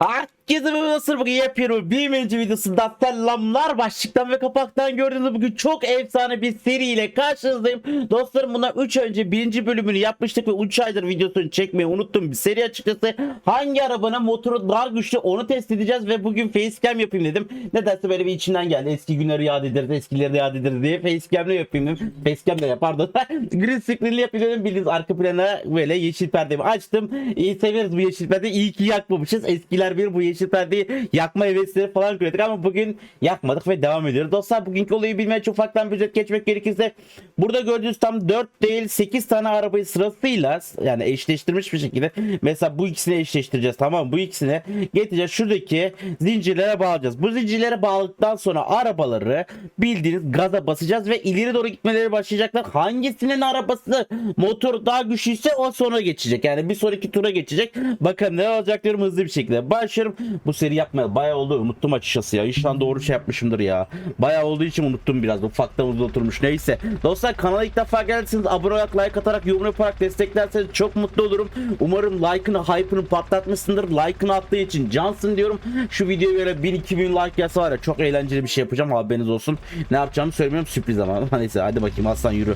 Huh? Herkese bir nasıl bugün yapıyorum. Birinci videosunda selamlar. Başlıktan ve kapaktan gördüğünüz bugün çok efsane bir seriyle karşınızdayım. Dostlarım bundan 3 önce birinci bölümünü yapmıştık ve 3 aydır videosunu çekmeyi unuttum. Bir seri açıkçası. Hangi arabanın motoru daha güçlü onu test edeceğiz ve bugün facecam yapayım dedim. Nedense böyle bir içimden geldi. Eski günleri yad ederiz, eskileri yad ederiz diye facecam'le yapayım dedim. Facecam de pardon. Green screen'li yapayım dedim. Bildiğiniz arka plana böyle yeşil perdemi açtım. İyi severiz bu yeşil perdeyi. İyi ki yakmamışız. Eskiler bir bu yeşil perdeyi yakma hevesleri falan kırıyorduk ama bugün yakmadık ve devam ediyoruz. Dostlar bugünkü olayı bilmeye çok ufaktan bir özet geçmek gerekirse burada gördüğünüz tam 4 değil 8 tane arabayı sırasıyla yani eşleştirmiş bir şekilde mesela bu ikisini eşleştireceğiz tamam bu ikisini getireceğiz şuradaki zincirlere bağlayacağız. Bu zincirlere bağladıktan sonra arabaları bildiğiniz gaza basacağız ve ileri doğru gitmeleri başlayacaklar. Hangisinin arabası motor daha güçlüyse o sonra geçecek. Yani bir sonraki tura geçecek. Bakın ne olacak diyorum hızlı bir şekilde. Başlıyorum. Bu seri yapmaya bayağı oldu. Unuttum açıkçası ya. İnşallah doğru şey yapmışımdır ya. Bayağı olduğu için unuttum biraz. Ufaktan uzun oturmuş. Neyse. Dostlar kanala ilk defa geldiyseniz abone olarak, like atarak, yorum yaparak desteklerseniz çok mutlu olurum. Umarım like'ını, hype'ını patlatmışsındır. Like'ını attığı için cansın diyorum. Şu videoya göre 1000-2000 like gelse var ya çok eğlenceli bir şey yapacağım. Haberiniz olsun. Ne yapacağımı söylemiyorum. Sürpriz ama. Neyse hadi bakayım aslan yürü.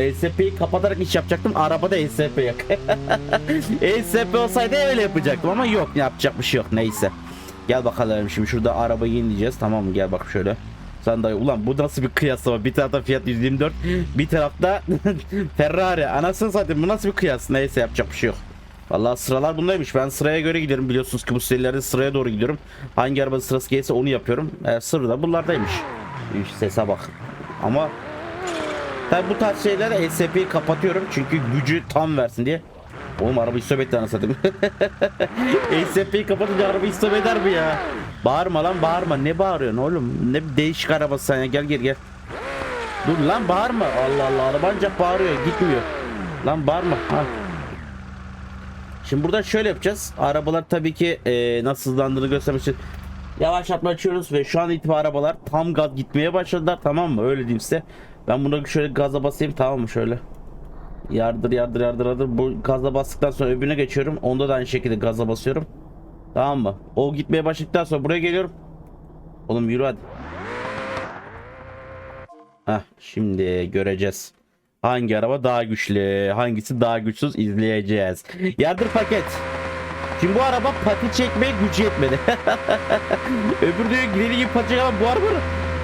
ESP'yi kapatarak iş yapacaktım. Arabada ESP yok. ESP olsaydı öyle yapacaktım ama yok yapacak bir şey yok neyse. Gel bakalım şimdi şurada arabayı yenileyeceğiz tamam mı gel bak şöyle. Sen dayı ulan bu nasıl bir kıyaslama bir tarafta Fiat 124 bir tarafta Ferrari anasını satayım bu nasıl bir kıyas neyse yapacak bir şey yok. Vallahi sıralar bundaymış. Ben sıraya göre gidiyorum. Biliyorsunuz ki bu serilerde sıraya doğru gidiyorum. Hangi araba sırası gelirse onu yapıyorum. E, sırrı da bunlardaymış. İşte sese bak. Ama Tabi bu tarz şeylere SCP'yi kapatıyorum çünkü gücü tam versin diye. Oğlum arabayı stop etti anasını. SCP'yi kapatınca arabayı stop eder mi ya? Bağırma lan bağırma. Ne bağırıyorsun oğlum? Ne değişik arabası sen ya. Gel gel gel. Dur lan bağırma. Allah Allah araba ancak bağırıyor gitmiyor. Lan bağırma. Ha. Şimdi burada şöyle yapacağız. Arabalar tabii ki e, nasıl hızlandığını göstermek için yavaşlatma açıyoruz ve şu an itibaren arabalar tam gaz gitmeye başladılar tamam mı? Öyle diyeyim size. Ben buna şöyle gaza basayım tamam mı şöyle. Yardır yardır yardır yardır. Bu gaza bastıktan sonra öbürüne geçiyorum. Onda da aynı şekilde gaza basıyorum. Tamam mı? O gitmeye başladıktan sonra buraya geliyorum. Oğlum yürü hadi. Heh, şimdi göreceğiz. Hangi araba daha güçlü, hangisi daha güçsüz izleyeceğiz. Yardır paket. Şimdi bu araba pati çekmeye gücü yetmedi. Öbür diyor gidelim gibi pati ama bu araba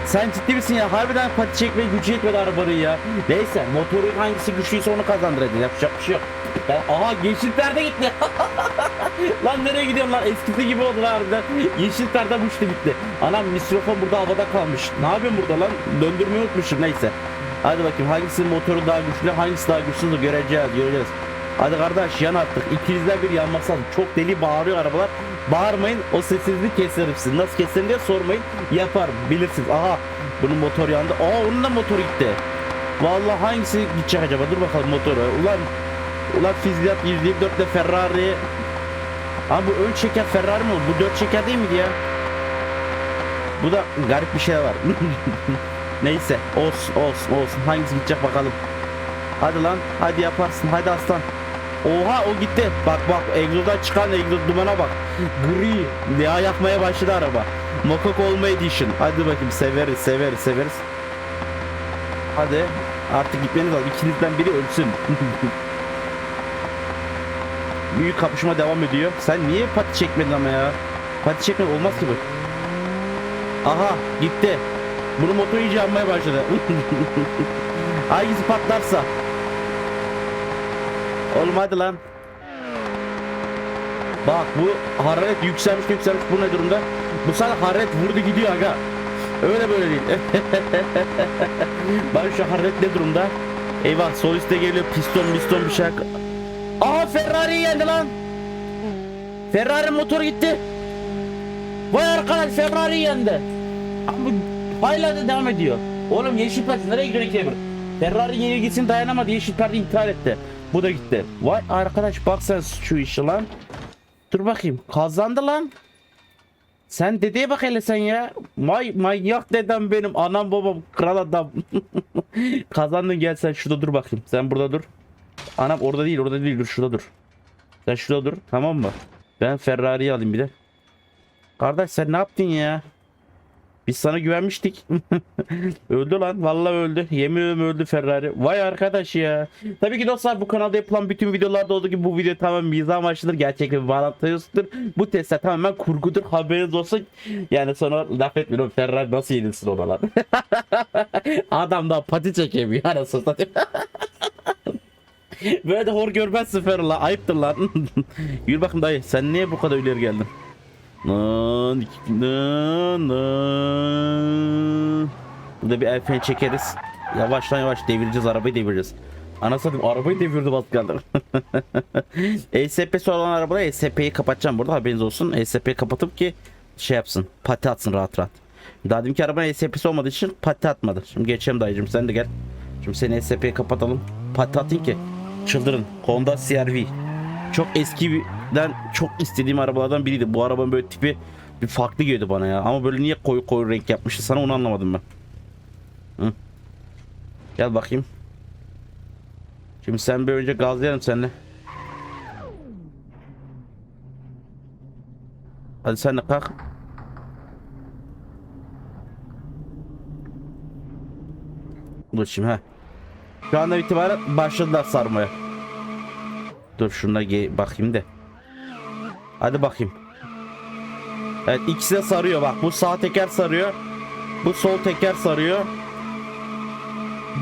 sen ciddi misin ya? Harbiden pati çekme gücü yetmedi arabanın ya. Neyse motorun hangisi güçlüyse onu kazandıracağız. Yapacak bir şey yok. Ben, aha yeşil perde gitti. lan nereye gidiyorum lan? Eskisi gibi oldu lan harbiden. Yeşil perde uçtu gitti. Anam mikrofon burada havada kalmış. Ne yapıyorum burada lan? Döndürmeyi unutmuşum neyse. Hadi bakayım hangisinin motoru daha güçlü hangisi daha güçsüz göreceğiz göreceğiz. Hadi kardeş yan artık. İkinizden bir lazım. Çok deli bağırıyor arabalar. Bağırmayın o sesinizi keserim siz. Nasıl keserim diye sormayın. Yaparım bilirsiniz. Aha bunun motor yandı. Aa onun da motoru gitti. Vallahi hangisi gidecek acaba? Dur bakalım motoru. Ulan Ulan Fizyat 124 ile Ferrari. Ama bu ön çeker Ferrari mi? Bu dört çeker değil miydi ya? Bu da garip bir şey var. Neyse olsun olsun olsun. Hangisi gidecek bakalım. Hadi lan hadi yaparsın hadi aslan. Oha o gitti. Bak bak egzozdan çıkan egzoz dumana bak. Gri. Ya yakmaya başladı araba. Mokok olma edition. Hadi bakayım severiz severiz severiz. Hadi artık gitmeniz lazım. İkinizden biri ölsün. Büyük kapışma devam ediyor. Sen niye pati çekmedin ama ya? Pati çekmek olmaz ki bu. Aha gitti. Bunu motor iyice yanmaya başladı. Hangisi patlarsa. Oğlum hadi lan. Bak bu hararet yükselmiş yükselmiş bu ne durumda? Bu sefer hararet vurdu gidiyor aga. Öyle böyle değil. Bak şu hararet ne durumda? Eyvah sol üstte geliyor piston piston bir şey. Aha Ferrari yendi lan. Ferrari motor gitti. Vay arkadaş Ferrari yendi. Abi hala da devam ediyor. Oğlum yeşil perde nereye gidiyor bir? Ferrari yenilgisini dayanamadı yeşil perde intihar etti. Bu da gitti. Vay arkadaş bak sen şu işi lan. Dur bakayım kazandı lan. Sen dedeye bak hele sen ya. May manyak dedem benim. Anam babam kral adam. Kazandın gel sen şurada dur bakayım. Sen burada dur. Anam orada değil orada değil dur şurada dur. Sen şurada dur tamam mı? Ben Ferrari'yi alayım bir de. Kardeş sen ne yaptın ya? Biz sana güvenmiştik. öldü lan. Vallahi öldü. Yemin öldü Ferrari. Vay arkadaş ya. Tabii ki dostlar bu kanalda yapılan bütün videolarda olduğu gibi bu video tamamen mizah amaçlıdır. Gerçekle bir bağlantısıdır. Bu testler tamamen kurgudur. Haberiniz olsun. Yani sonra laf etmiyorum. Ferrari nasıl yenilsin ona lan? Adam da pati çekemiyor. Anasını satayım. Böyle de hor görmezsin Ferrari. Ayıptır lan. Yürü bakın dayı. Sen niye bu kadar ileri geldin? Nan, nan, nan. Burada bir el freni çekeriz. Yavaştan yavaş devireceğiz arabayı devireceğiz. Anasını arabayı devirdim az kaldı. ESP'si olan arabada ESP'yi kapatacağım burada haberiniz olsun. ESP'yi kapatıp ki şey yapsın pati atsın rahat rahat. Daha deminki arabanın ESP'si olmadığı için pati atmadı. Şimdi geçelim dayıcım sen de gel. Şimdi seni ESP'yi kapatalım. Pati atın ki çıldırın. Honda CR-V. Çok eskiden çok istediğim arabalardan biriydi. Bu arabanın böyle tipi bir farklı geldi bana ya. Ama böyle niye koyu koyu renk yapmıştı sana onu anlamadım ben. Hı. Gel bakayım. Şimdi sen bir önce gazlayalım seninle. Hadi sen de kalk. Dur şimdi ha. Şu anda itibaren başladılar sarmaya. Dur şuna ge- bakayım da. Hadi bakayım. Evet ikisi de sarıyor bak. Bu sağ teker sarıyor. Bu sol teker sarıyor.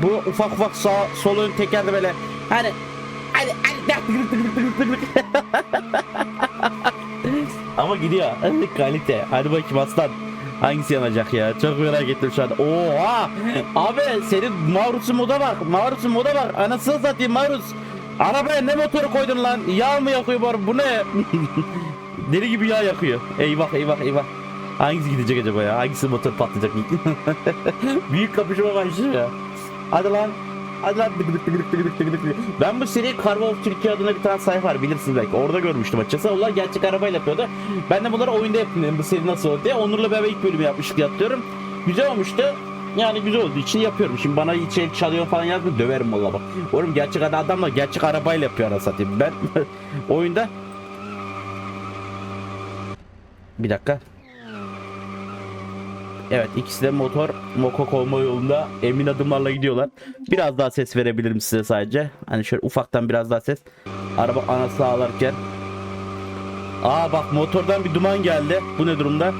Bu ufak ufak sağ sol ön teker de böyle hani hadi hadi Ama gidiyor. Kalite. Hadi bakayım aslan. Hangisi yanacak ya? Çok merak ettim şu an. Oha! Abi senin Marus'un moda bak. Marus'un moda bak. Anasını satayım Marus. Arabaya ne motoru koydun lan? Yağ mı yakıyor bu? Bu ne? Deli gibi yağ yakıyor. Eyvah eyvah eyvah. Hangisi gidecek acaba ya? Hangisi motor patlayacak? Büyük kapışma başlıyor ya. Hadi lan. Hadi lan. Ben bu seri Carva of Türkiye adına bir tane sayfa var bilirsiniz belki. Orada görmüştüm açıkçası. Onlar gerçek arabayla yapıyordu. Ben de bunları oyunda yaptım dedim bu seri nasıl oldu diye. Onur'la beraber ilk bölümü yapmıştık yatıyorum. Güzel olmuştu. Yani güzel olduğu için yapıyorum. Şimdi bana içerik çalıyor falan yazdı döverim valla bak. Oğlum gerçek adamla gerçek arabayla yapıyor satayım. Ben oyunda bir dakika. Evet ikisi de motor mokok olma yolunda emin adımlarla gidiyorlar. Biraz daha ses verebilirim size sadece. Hani şöyle ufaktan biraz daha ses. Araba ana sağlarken. Aa bak motordan bir duman geldi. Bu ne durumda?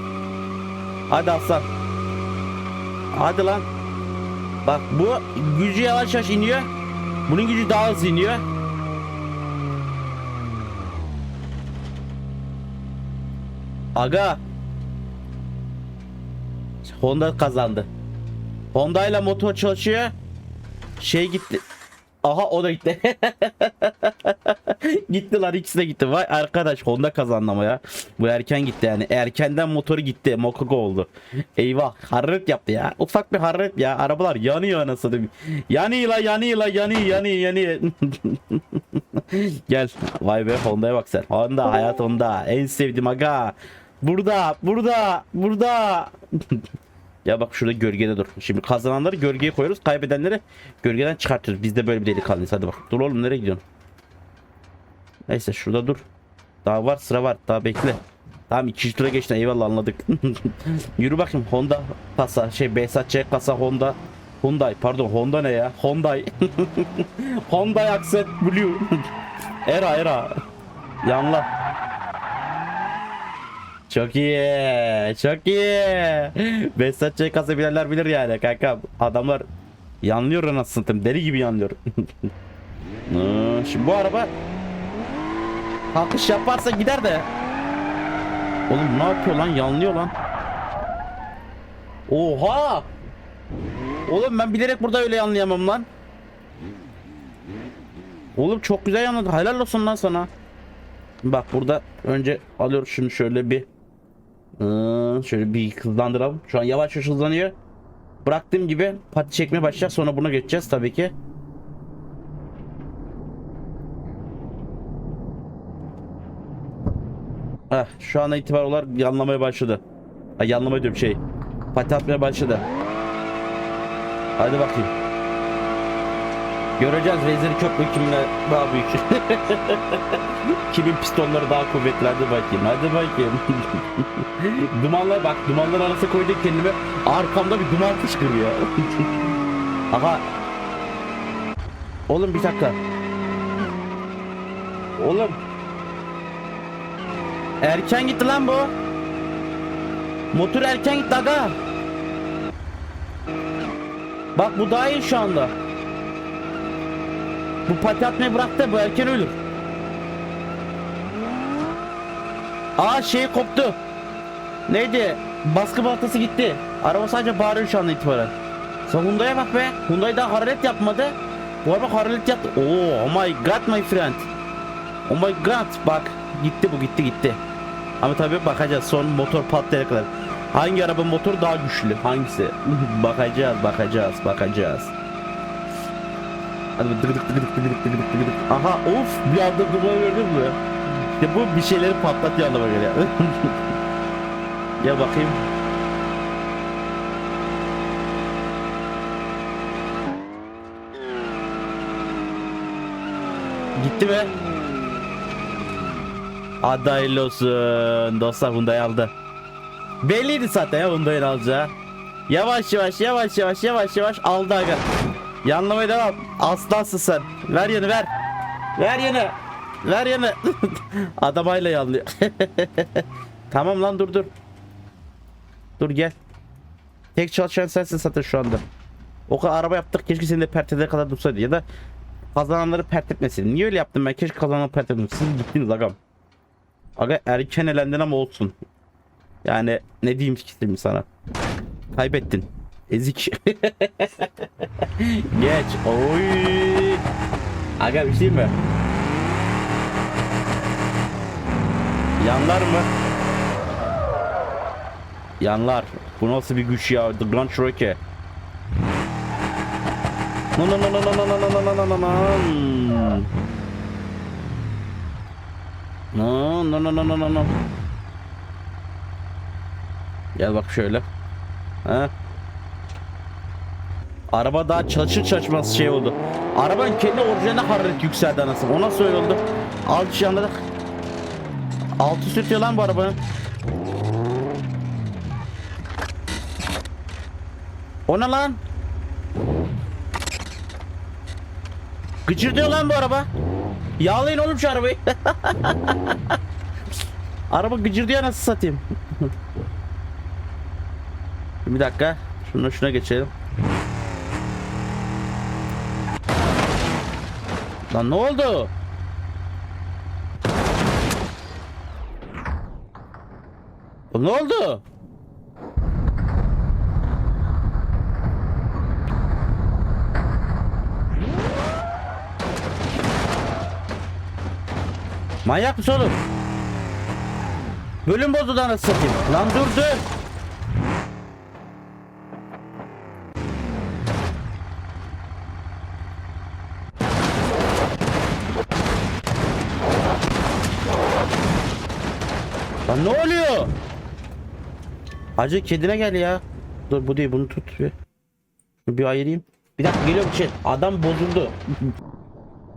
Hadi aslan. Hadi lan. Bak bu gücü yavaş yavaş iniyor. Bunun gücü daha hızlı iniyor. Aga. Honda kazandı. Honda ile motor çalışıyor. Şey gitti. Aha o da gitti. Gittiler ikisi de gitti. Vay arkadaş Honda kazandı ama ya. Bu erken gitti yani. Erkenden motoru gitti. Mokoko oldu. Eyvah. Hararet yaptı ya. Ufak bir hararet ya. Arabalar yanıyor anasını. Yanıyor la yanıyor la yanıyor yanıyor yanıyor. Gel. Vay be Honda'ya bak sen. Honda hayat Honda. En sevdiğim aga. Burada burada burada. Ya bak şurada gölgede dur. Şimdi kazananları gölgeye koyuyoruz. Kaybedenleri gölgeden çıkartıyoruz. Biz de böyle bir delikanlıyız. Hadi bak. Dur oğlum nereye gidiyorsun? Neyse şurada dur. Daha var sıra var. Daha bekle. Tamam ikinci tura geçtin. Eyvallah anladık. Yürü bakayım. Honda kasa. Şey Ç kasa Honda. Hyundai pardon Honda ne ya? Hyundai. Hyundai Accent Blue. era era. Yanla. Çok iyi. Çok iyi. Behzat Ç kasa bilenler bilir yani kanka. Adamlar yanlıyor anasını satayım. Deli gibi yanlıyor. Şimdi bu araba kalkış yaparsa gider de. Oğlum ne yapıyor lan? Yanlıyor lan. Oha! Oğlum ben bilerek burada öyle yanlayamam lan. Oğlum çok güzel yanladı. Helal olsun lan sana. Bak burada önce alıyoruz şunu şöyle bir Şöyle bir hızlandıralım. Şu an yavaş yavaş hızlanıyor. Bıraktığım gibi pati çekmeye başlayacak. Sonra buna geçeceğiz tabii ki. Heh, şu ana itibar olarak yanlamaya başladı. Ha, yanlamaya diyorum şey. Pati atmaya başladı. Hadi bakayım. Göreceğiz Vezir Köprü kimle daha büyük. Kimin pistonları daha kuvvetli hadi bakayım hadi bakayım. Dumanlar bak dumanlar arası koydum kendime arkamda bir duman fışkırıyor. Aha. Oğlum bir dakika. Oğlum. Erken gitti lan bu. Motor erken gitti aga. Bak bu daha iyi şu anda. Bu pati atmayı bıraktı bu erken ölür. Aa şey koptu. Neydi? Baskı baltası gitti. Araba sadece bağırıyor şu anda itibaren. Sen Hyundai'ye bak be. Hyundai daha hararet yapmadı. Bu araba hararet yaptı. Oo, oh my god my friend. Oh my god bak. Gitti bu gitti gitti. Ama tabii bakacağız son motor patlayana kadar. Hangi araba motor daha güçlü? Hangisi? bakacağız bakacağız bakacağız. Hadi dıgıdık dıgıdık dıgıdık dıgıdık dıgıdık. Aha of bir anda duman gördün mü? İşte bu bir şeyleri patlatıyor anlama göre. Gel bakayım. Gitti mi? Hadi hayırlı olsun. Dostlar Hyundai aldı. Belliydi zaten ya Hyundai'nin alacağı. Yavaş yavaş yavaş yavaş yavaş yavaş aldı aga. Yanlamaya devam. Aslansın sen. Ver yanı ver. Ver yanı. Ver yanı. Adam ayla yanlıyor. tamam lan dur dur. Dur gel. Tek çalışan sensin zaten şu anda. O kadar araba yaptık keşke senin de pertede kadar dursaydı ya da kazananları pert etmesin. Niye öyle yaptım ben? Keşke kazananları pert etmesin. Siz gittiniz agam. Aga erken elendin ama olsun. Yani ne diyeyim ki sana. Kaybettin. Ezik. Geç. Oy. Aga bir şey mi? Yanlar mı? Yanlar. Bu nasıl bir güç ya? The Grand Cherokee. No no no no no no no no no no no no. No no no no no no. Gel bak şöyle. Ha? Araba daha çalışır çalışmaz şey oldu. Arabanın kendi orijinaline hararet yükseldi anasını. O nasıl öyle oldu? Alt şu anda da altı sürtüyor lan bu arabanın. O ne lan? Gıcırdıyor lan bu araba. Yağlayın oğlum şu arabayı. Araba gıcırdıyor nasıl satayım. bir dakika. Şunu şuna geçelim. Lan ne oldu? Ne oldu? Manyak mısın oğlum? Bölüm bozuldu anasını satayım. Lan dur dur. Hacı kedine gel ya. Dur bu değil bunu tut bir. Bir ayırayım. Bir dakika geliyorum şey. Adam bozuldu.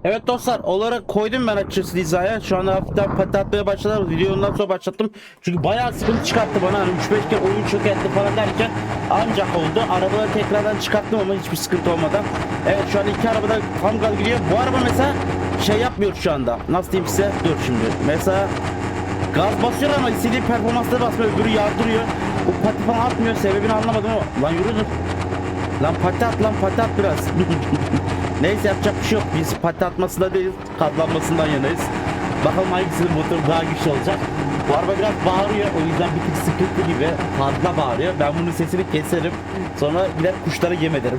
Evet dostlar olarak koydum ben açıkçası hizaya. Şu anda hafiften pati atmaya başladım. Videoyu ondan sonra başlattım. Çünkü bayağı sıkıntı çıkarttı bana. Hani 3-5 kere oyun çökertti falan derken ancak oldu. Arabaları tekrardan çıkarttım ama hiçbir sıkıntı olmadan. Evet şu an iki arabada tam gidiyor. Bu araba mesela şey yapmıyor şu anda. Nasıl diyeyim size? Dur şimdi. Mesela Gaz basıyor ama istediği performansla basmıyor. Öbürü yardırıyor. O pati falan atmıyor. Sebebini anlamadım ama. Lan yürü dur. Lan pati at lan pati at biraz. Neyse yapacak bir şey yok. Biz pati atmasında değil, katlanmasından yanayız. Bakalım hangisinin motoru daha güçlü olacak. Bu araba biraz bağırıyor. O yüzden bir tık sıkıntı gibi. Fazla bağırıyor. Ben bunun sesini keserim. Sonra gider kuşlara yem ederim.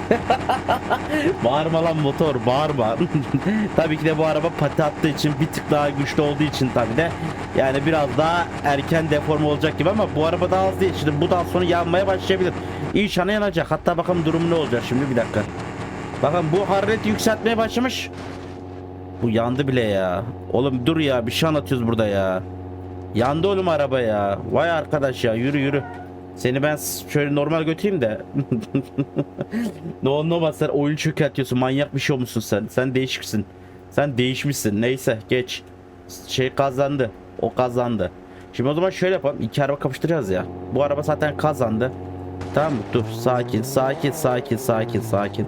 bağırma lan motor bağırma. tabii ki de bu araba pati attığı için bir tık daha güçlü olduğu için tabii de yani biraz daha erken deforme olacak gibi ama bu araba daha az değil. Şimdi bu daha sonra yanmaya başlayabilir. İnşallah yanacak. Hatta bakalım durum ne olacak şimdi bir dakika. Bakın bu harareti yükseltmeye başlamış. Bu yandı bile ya. Oğlum dur ya bir şey anlatıyoruz burada ya. Yandı oğlum araba ya. Vay arkadaş ya yürü yürü. Seni ben şöyle normal götüreyim de. ne olur ne sen oyun çökertiyorsun. Manyak bir şey olmuşsun sen. Sen değişiksin. Sen değişmişsin. Neyse geç. Şey kazandı. O kazandı. Şimdi o zaman şöyle yapalım. İki araba kapıştıracağız ya. Bu araba zaten kazandı. Tamam mı? Dur sakin sakin sakin sakin sakin.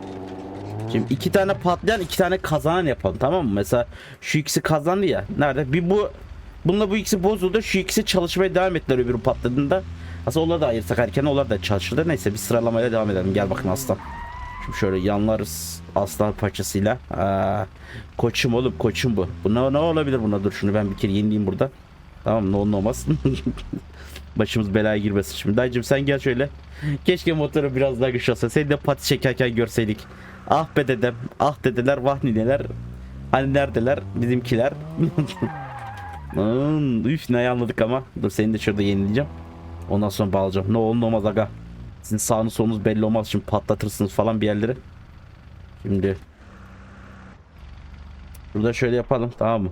Şimdi iki tane patlayan iki tane kazanan yapalım tamam mı? Mesela şu ikisi kazandı ya. Nerede? Bir bu bununla bu ikisi bozuldu. Şu ikisi çalışmaya devam ettiler öbürü patladığında. Aslında onları da ayırsak erken onlar da çalışırdı. Neyse bir sıralamaya devam edelim. Gel bakın aslan. Şimdi şöyle yanlarız aslan parçasıyla. Aa, koçum oğlum koçum bu. Bu ne, ne olabilir buna? Dur şunu ben bir kere yenileyim burada. Tamam ne olur olmaz. Başımız belaya girmesin şimdi. Dayıcım sen gel şöyle. Keşke motoru biraz daha güçlü olsa. Seni de pati çekerken görseydik. Ah be dedem. Ah dedeler vah nineler. Hani neredeler bizimkiler. Hmm, üf ne anladık ama. Dur seni de şurada yenileyeceğim. Ondan sonra bağlayacağım. Ne olur ne olmaz aga. Sizin sağınız solunuz belli olmaz. Şimdi patlatırsınız falan bir yerleri. Şimdi. Burada şöyle yapalım tamam mı?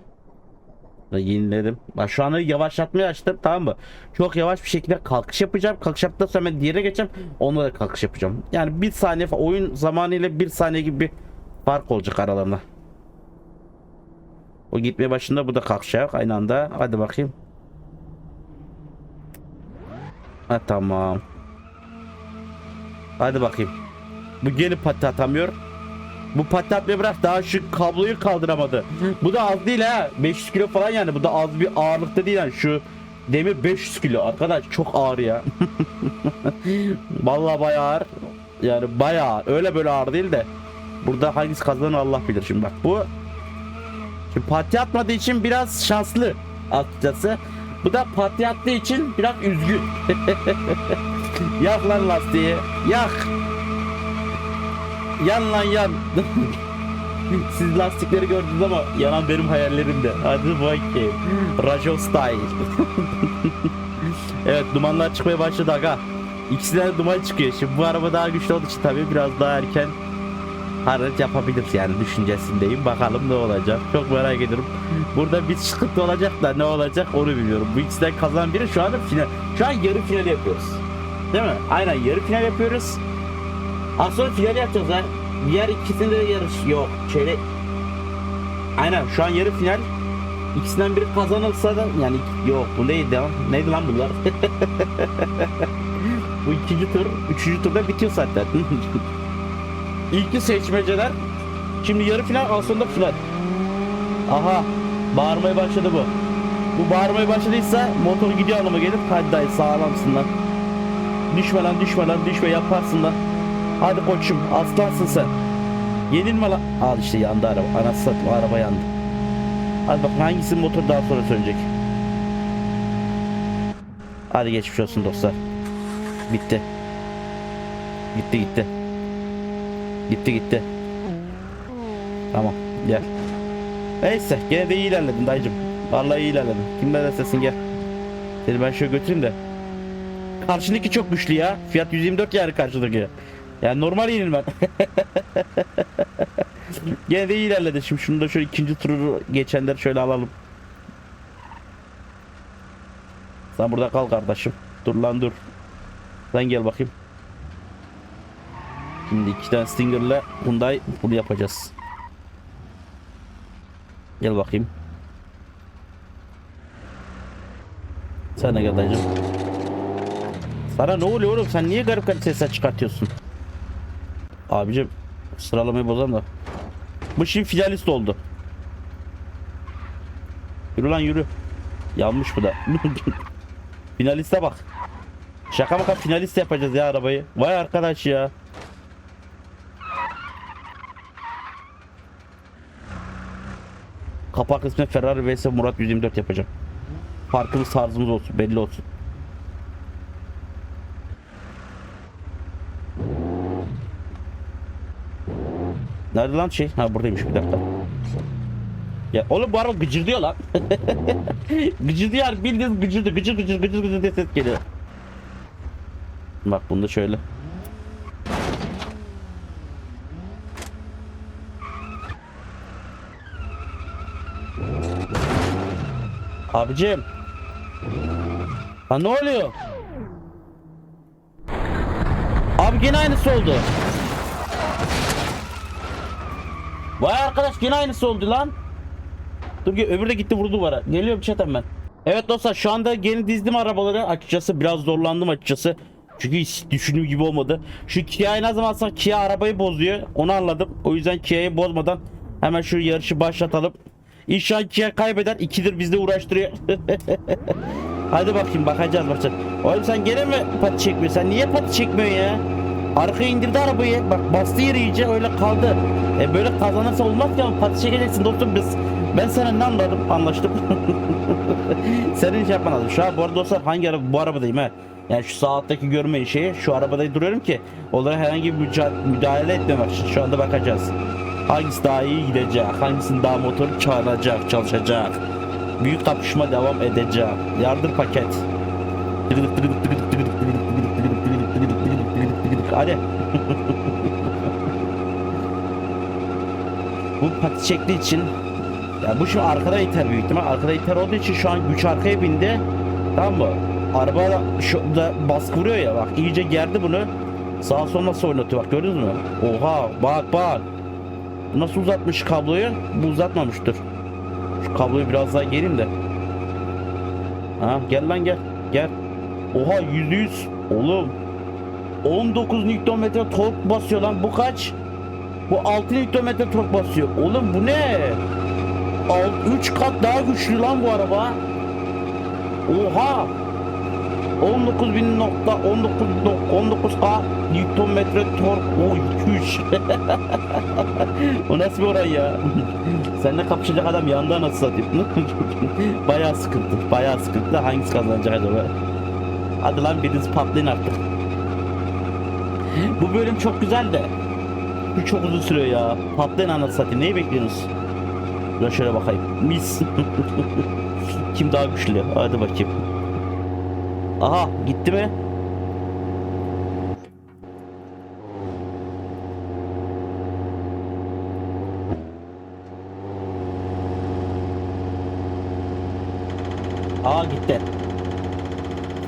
Burada Yeniledim. Bak şu anı yavaşlatmaya açtım tamam mı? Çok yavaş bir şekilde kalkış yapacağım. Kalkış yaptıktan sonra ben diğerine geçeceğim. Onunla da kalkış yapacağım. Yani bir saniye oyun zamanı ile bir saniye gibi bir fark olacak aralarında. O gitmeye başında bu da kalkacak aynı anda. Hadi bakayım. Ha tamam. Hadi bakayım. Bu gene pati. Bu pati atmayı bırak daha şu kabloyu kaldıramadı. Bu da az değil ha. 500 kilo falan yani. Bu da az bir ağırlıkta değil yani. Şu demir 500 kilo. Arkadaş çok ağır ya. Vallahi bayağı ağır. Yani bayağı. Öyle böyle ağır değil de. Burada hangisi kazanır Allah bilir şimdi bak. Bu Şimdi pati atmadığı için biraz şanslı açıkçası. Bu da pati attığı için biraz üzgün. yak lan lastiği. Yak. Yan lan yan. Siz lastikleri gördünüz ama yanan benim hayallerimde. Hadi bakayım. Rajo style. evet dumanlar çıkmaya başladı aga. İkisinden de duman çıkıyor. Şimdi bu araba daha güçlü olduğu için tabii biraz daha erken hareket yapabilir yani düşüncesindeyim. Bakalım ne olacak. Çok merak ediyorum. Burada bir sıkıntı olacak da ne olacak onu bilmiyorum. Bu ikisinden kazanan biri şu anda final. Şu an yarı final yapıyoruz. Değil mi? Aynen yarı final yapıyoruz. Az sonra final yapacağız ha. Diğer ikisinde de yarış yok. Şöyle Aynen şu an yarı final. İkisinden biri kazanılsa da yani yok bu neydi lan? Neydi lan bunlar? bu ikinci tur, üçüncü turda bitiyor zaten. İlki seçmeceler. Şimdi yarı final, az sonra final. Aha, bağırmaya başladı bu. Bu bağırmaya başladıysa motor gidiyor anlama gelir. Hadi dayı sağlamsın lan. Düşme lan düşme lan düşme yaparsın lan. Hadi koçum aslansın sen. Yenilme lan. Al işte yandı araba. Anası satma araba yandı. Hadi bak hangisinin motor daha sonra sönecek. Hadi geçmiş olsun dostlar. Bitti. Gitti gitti. Gitti gitti. Tamam gel. Neyse gene de iyi ilerledin dayıcım. Vallahi iyi ilerledin. Kim ne sesin gel. Seni ben şöyle götüreyim de. Karşındaki çok güçlü ya. Fiyat 124 yani karşıdaki. Yani normal yenilmem. Gene de iyi ilerledi. Şimdi şunu da şöyle ikinci turu geçenleri şöyle alalım. Sen burada kal kardeşim. Dur lan dur. Sen gel bakayım. Şimdi iki tane Stinger'la Hyundai bunu yapacağız. Gel bakayım. Sen de gel. Sana ne oluyor oğlum? Sen niye garip garip sesler çıkartıyorsun? Abicim sıralamayı bozan da. Bu şimdi finalist oldu. Yürü lan yürü. Yanmış bu da. Finaliste bak. Şaka maka finalist yapacağız ya arabayı. Vay arkadaş ya. Kapak ismi Ferrari vs Murat 124 yapacağım. Farkımız tarzımız olsun belli olsun. Nerede lan şey? Ha buradaymış bir dakika. Ya oğlum bu araba gıcırdıyor lan. gıcırdıyor bildiğiniz gıcırdı gıcır gıcır gıcır gıcır diye ses geliyor. Bak bunda şöyle. Abicim. Ha ne oluyor? yine aynısı oldu. Vay arkadaş yine aynısı oldu lan. Dur öbürü de gitti vurdu duvara. Geliyorum chatem ben. Evet dostlar şu anda yeni dizdim arabaları. Açıkçası biraz zorlandım açıkçası. Çünkü hiç düşündüğüm gibi olmadı. Şu Kia'yı ne zaman alsak Kia arabayı bozuyor. Onu anladım. O yüzden Kia'yı bozmadan hemen şu yarışı başlatalım. İnşallah Kia kaybeder. İkidir bizde uğraştırıyor. Hadi bakayım bakacağız bakacağız. Oğlum sen gene mi pati çekmiyorsun? Sen niye pati çekmiyorsun ya? Arkaya indirdi arabayı. Bak bastı yere iyice öyle kaldı. E böyle kazanırsa olmaz ki ama pati çekeceksin dostum biz. Ben sana ne anladım anlaştık. Senin şey yapman lazım. Şu an bu arada dostlar hangi araba bu arabadayım ha. Yani şu sağ alttaki görmeyin şeyi şu arabada duruyorum ki onlara herhangi bir müca- müdahale etmemek için şu anda bakacağız. Hangisi daha iyi gidecek, hangisinin daha motoru çağıracak, çalışacak. Büyük kapışma devam edecek. Yardır paket. Hadi. Bu pati çektiği için ya bu şimdi arkada iter büyük ihtimal. Arkada iter olduğu için şu an güç arkaya bindi. Tamam mı? Araba şu da baskı vuruyor ya bak iyice gerdi bunu. Sağa sola nasıl oynatıyor bak gördünüz mü? Oha bak bak. Bu Nasıl uzatmış kabloyu? Bu uzatmamıştır. Şu kabloyu biraz daha gereyim de. Ha gel lan gel. Gel. Oha yüzde yüz. Oğlum. 19 Nm tork basıyor lan. Bu kaç? Bu 6 Nm tork basıyor. Oğlum bu ne? 3 kat daha güçlü lan bu araba. Oha. 19 bin nokta 19 19 A Newton metre tork. O 200 o nasıl bir oran ya? Seninle kapışacak adam yanında nasıl satayım? Bayağı sıkıntı bayağı sıkıntı. Hangisi kazanacak acaba? Hadi lan biriniz patlayın artık. Bu bölüm çok güzel de. Bu çok uzun sürüyor ya. Patlayın anasını satayım. Neyi bekliyorsunuz? Dur şöyle bakayım. Mis. Kim daha güçlü? Hadi bakayım Aha gitti mi? Aa gitti.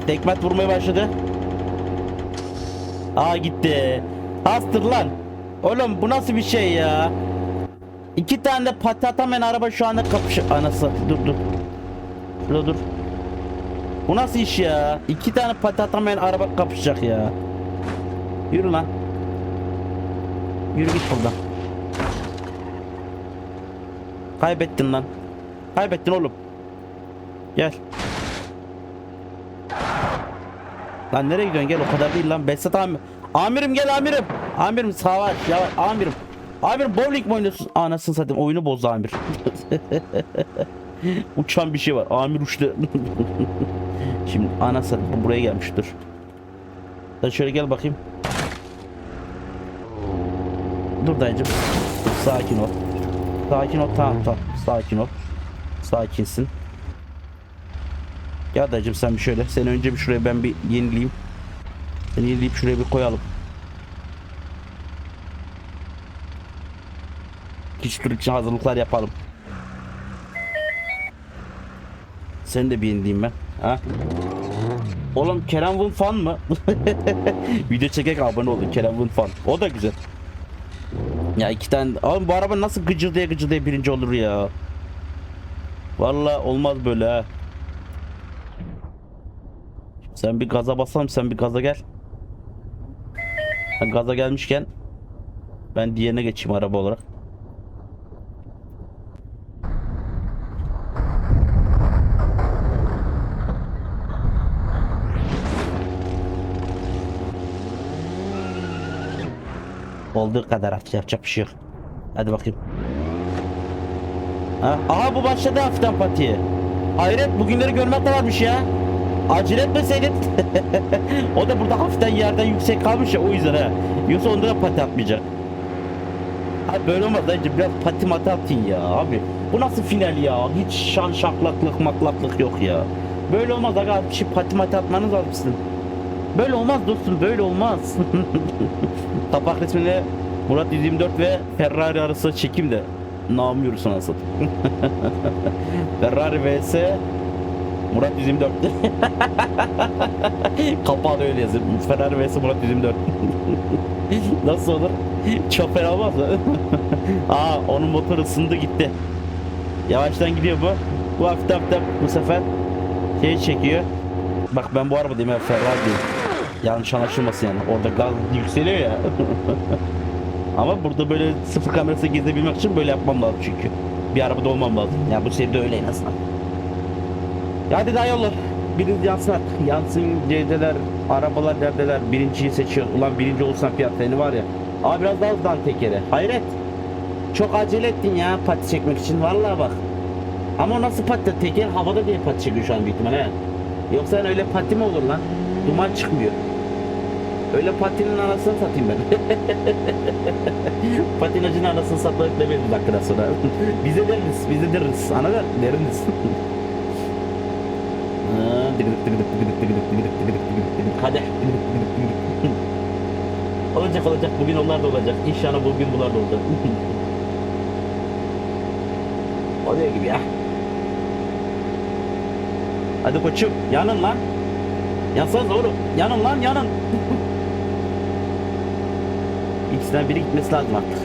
Tekmet vurmaya başladı. Aa gitti. Hastır lan. Oğlum bu nasıl bir şey ya? İki tane de patatamayan araba şu anda kapışıyor. Anası dur dur. Dur dur. Bu nasıl iş ya? İki tane patatamayan araba kapışacak ya. Yürü lan. Yürü git buradan. Kaybettin lan. Kaybettin oğlum. Gel. Lan nereye gidiyorsun? Gel o kadar değil lan. Besat amir. Amirim gel amirim. Amirim savaş. Ya amirim. Amirim bowling mi oynuyorsun? Anasını satayım oyunu bozdu amir. Uçan bir şey var. Amir uçtu. Şimdi ana satayım buraya gelmiş dur. Sen şöyle gel bakayım. Dur dayıcım. Sakin ol. Sakin ol tamam tamam. Sakin ol. Sakinsin. Gel dayıcım sen bir şöyle. Seni önce bir şuraya ben bir yenileyim. Seni yenileyip şuraya bir koyalım. Hiç için hazırlıklar yapalım. Seni de yenileyim ben. Ha? Oğlum Kerem Wun fan mı? Video çekek abone olun Kerem Wun fan. O da güzel. Ya iki tane. Oğlum bu araba nasıl gıcırdaya gıcırdaya birinci olur ya. Vallahi olmaz böyle ha. Sen bir gaza basalım sen bir gaza gel. Ha, gaza gelmişken ben diğerine geçeyim araba olarak. Olduğu kadar artık yapacak şey. Hadi bakayım. Ha? Aha bu başladı hafiften patiye. Hayret bugünleri görmek de varmış ya. Acele etmeseydin. o da burada hafiften yerden yüksek kalmış ya o yüzden ha. Yoksa onda da pati atmayacak. Abi böyle olmaz dayıcım biraz pati mati atın ya abi. Bu nasıl final ya? Hiç şan şaklaklık maklaklık yok ya. Böyle olmaz aga bir şey pati mati atmanız lazım. Böyle olmaz dostum böyle olmaz. Tapak resmine Murat 124 ve Ferrari arası çekim de namıyorsun asıl. Ferrari vs Murat 124. Kapağı öyle yazıyor. Ferrari vs Murat 124. Nasıl olur? Çok fena olmaz mı? Aa onun motoru ısındı gitti. Yavaştan gidiyor bu. Bu hafif hafif bu sefer şey çekiyor. Bak ben bu araba diyeyim Ferrari diyeyim. Yanlış anlaşılmasın yani. Orada gaz yükseliyor ya. Ama burada böyle sıfır kamerası gezebilmek için böyle yapmam lazım çünkü. Bir arabada olmam lazım. Yani bu seride öyle en azından. Ya hadi daha yollar. Biriniz yansın artık. Yansın C'deler, arabalar neredeler, birinciyi seçiyor. Ulan birinci olsan fiyat seni var ya. Abi biraz daha hızlan tekere. Hayret. Çok acele ettin ya pati çekmek için. Vallahi bak. Ama nasıl pati? Teker havada diye pati çekiyor şu an büyük ihtimalle. Yoksa öyle pati mi olur lan? Duman çıkmıyor. Öyle patinin arasına satayım ben. Patinacın arasını satmak da bir dakikadan sonra. bize deriz, bize deriz. Ana ver, deriniz. Kadeh. olacak olacak. Bugün onlar da olacak. İnşallah bugün bunlar da olacak. Oluyor gibi ya. Hadi koçum yanın lan. Yansanız oğlum. Yanın lan yanın. İkisinden biri gitmesi lazım artık.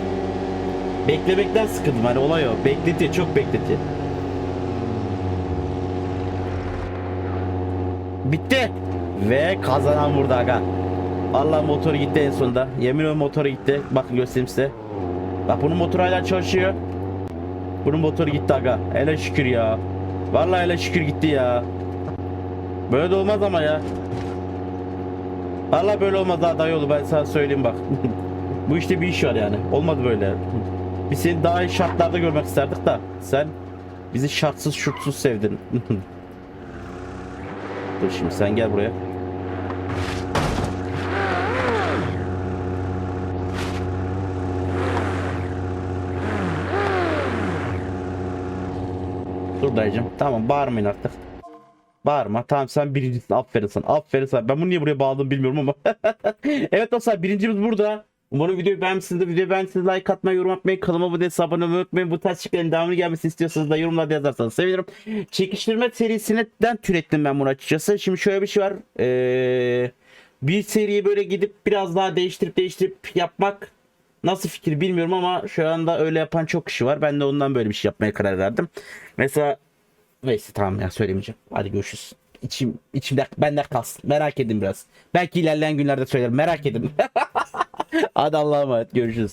Beklemekten sıkıldım hani olay o. Bekletiyor çok bekletiyor. Bitti. Ve kazanan burada aga. Allah motoru gitti en sonunda. Yemin ediyorum motoru gitti. Bakın göstereyim size. Bak bunun motoru hala çalışıyor. Bunun motoru gitti aga. Hele şükür ya. Vallahi hele şükür gitti ya. Böyle de olmaz ama ya. Vallahi böyle olmaz daha yolu ben sana söyleyeyim bak. Bu işte bir iş var yani. Olmadı böyle. Biz seni daha iyi şartlarda görmek isterdik da sen bizi şartsız şurtsuz sevdin. Dur şimdi sen gel buraya. Dur dayıcım. Tamam bağırmayın artık. Bağırma. Tamam sen birincisin. Aferin sana. Aferin sana. Ben bunu niye buraya bağladım bilmiyorum ama. evet dostlar birincimiz burada. Umarım videoyu beğenmişsinizdir. Videoyu beğendiyseniz like atmayı, yorum atmayı, kanalıma abone değilseniz abone olmayı unutmayın. Bu tarz şıkların devamını gelmesini istiyorsanız da yorumlarda yazarsanız sevinirim. Çekiştirme serisinden türettim ben bunu açıkçası. Şimdi şöyle bir şey var. Ee, bir seriyi böyle gidip biraz daha değiştirip değiştirip yapmak nasıl fikir bilmiyorum ama şu anda öyle yapan çok kişi var. Ben de ondan böyle bir şey yapmaya karar verdim. Mesela Neyse tamam ya söylemeyeceğim. Hadi görüşürüz. İçim, içimde bende kalsın. Merak edin biraz. Belki ilerleyen günlerde söylerim. Merak edin. Hadi Allah'a emanet. Görüşürüz.